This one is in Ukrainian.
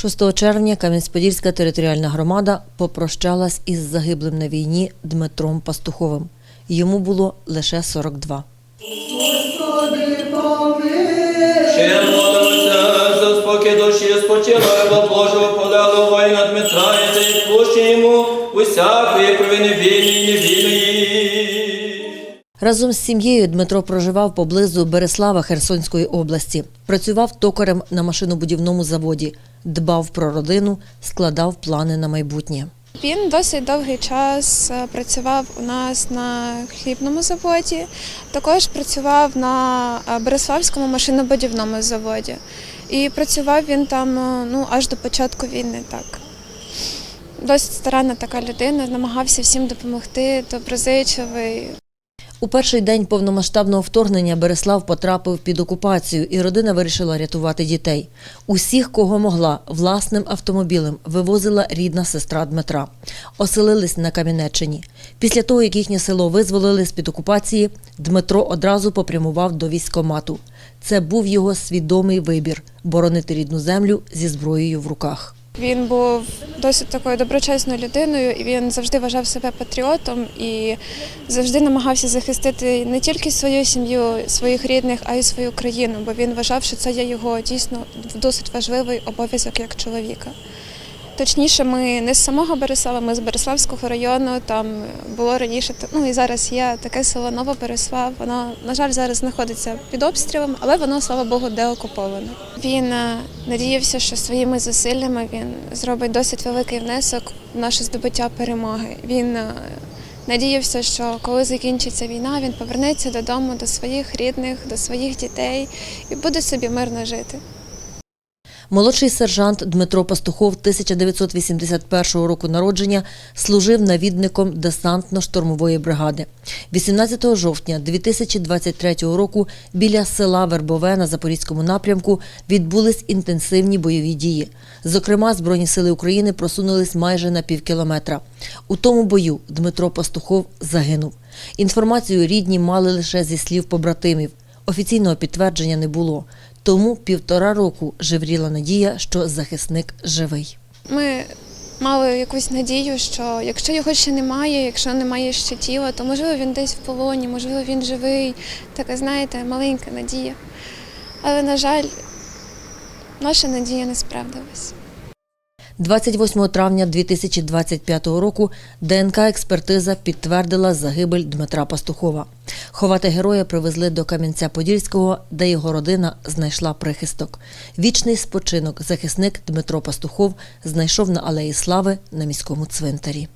6 червня Кам'янець-Подільська територіальна громада попрощалась із загиблим на війні Дмитром Пастуховим. Йому було лише 42. Ще молимося за спокій душі спочилого Божого подало воїна Дмитра і за відпущення йому усякої провини вільної і невільної. Разом з сім'єю Дмитро проживав поблизу Береслава Херсонської області. Працював токарем на машинобудівному заводі, дбав про родину, складав плани на майбутнє. Він досить довгий час е, працював у нас на хлібному заводі. Також працював на е, Береславському машинобудівному заводі. І працював він там е, ну, аж до початку війни. Так. Досить старанна така людина, намагався всім допомогти, доброзичливий. У перший день повномасштабного вторгнення Береслав потрапив під окупацію, і родина вирішила рятувати дітей. Усіх, кого могла, власним автомобілем вивозила рідна сестра Дмитра. Оселились на Кам'янеччині. Після того, як їхнє село визволили з під окупації, Дмитро одразу попрямував до військкомату. Це був його свідомий вибір боронити рідну землю зі зброєю в руках. Він був досить такою доброчесною людиною, і він завжди вважав себе патріотом і завжди намагався захистити не тільки свою сім'ю, своїх рідних, а й свою країну, бо він вважав, що це є його дійсно досить важливий обов'язок як чоловіка. Точніше, ми не з самого Береслава, ми з Береславського району. Там було раніше, ну і зараз є таке село Новобереслав. Воно, на жаль, зараз знаходиться під обстрілом, але воно, слава Богу, деокуповане. Він е, надіявся, що своїми зусиллями він зробить досить великий внесок в наше здобуття перемоги. Він е, надіявся, що коли закінчиться війна, він повернеться додому до своїх рідних, до своїх дітей і буде собі мирно жити. Молодший сержант Дмитро Пастухов 1981 року народження служив навідником десантно-штурмової бригади. 18 жовтня 2023 року біля села Вербове на Запорізькому напрямку відбулись інтенсивні бойові дії. Зокрема, Збройні сили України просунулись майже на півкілометра. У тому бою Дмитро Пастухов загинув. Інформацію рідні мали лише зі слів побратимів. Офіційного підтвердження не було. Тому півтора року живріла надія, що захисник живий. Ми мали якусь надію, що якщо його ще немає, якщо немає ще тіла, то можливо він десь в полоні, можливо, він живий. Така, знаєте, маленька надія. Але, на жаль, наша надія не справдилась. 28 травня 2025 року ДНК-експертиза підтвердила загибель Дмитра Пастухова. Ховати героя привезли до Кам'янця-Подільського, де його родина знайшла прихисток. Вічний спочинок захисник Дмитро Пастухов знайшов на Алеї Слави на міському цвинтарі.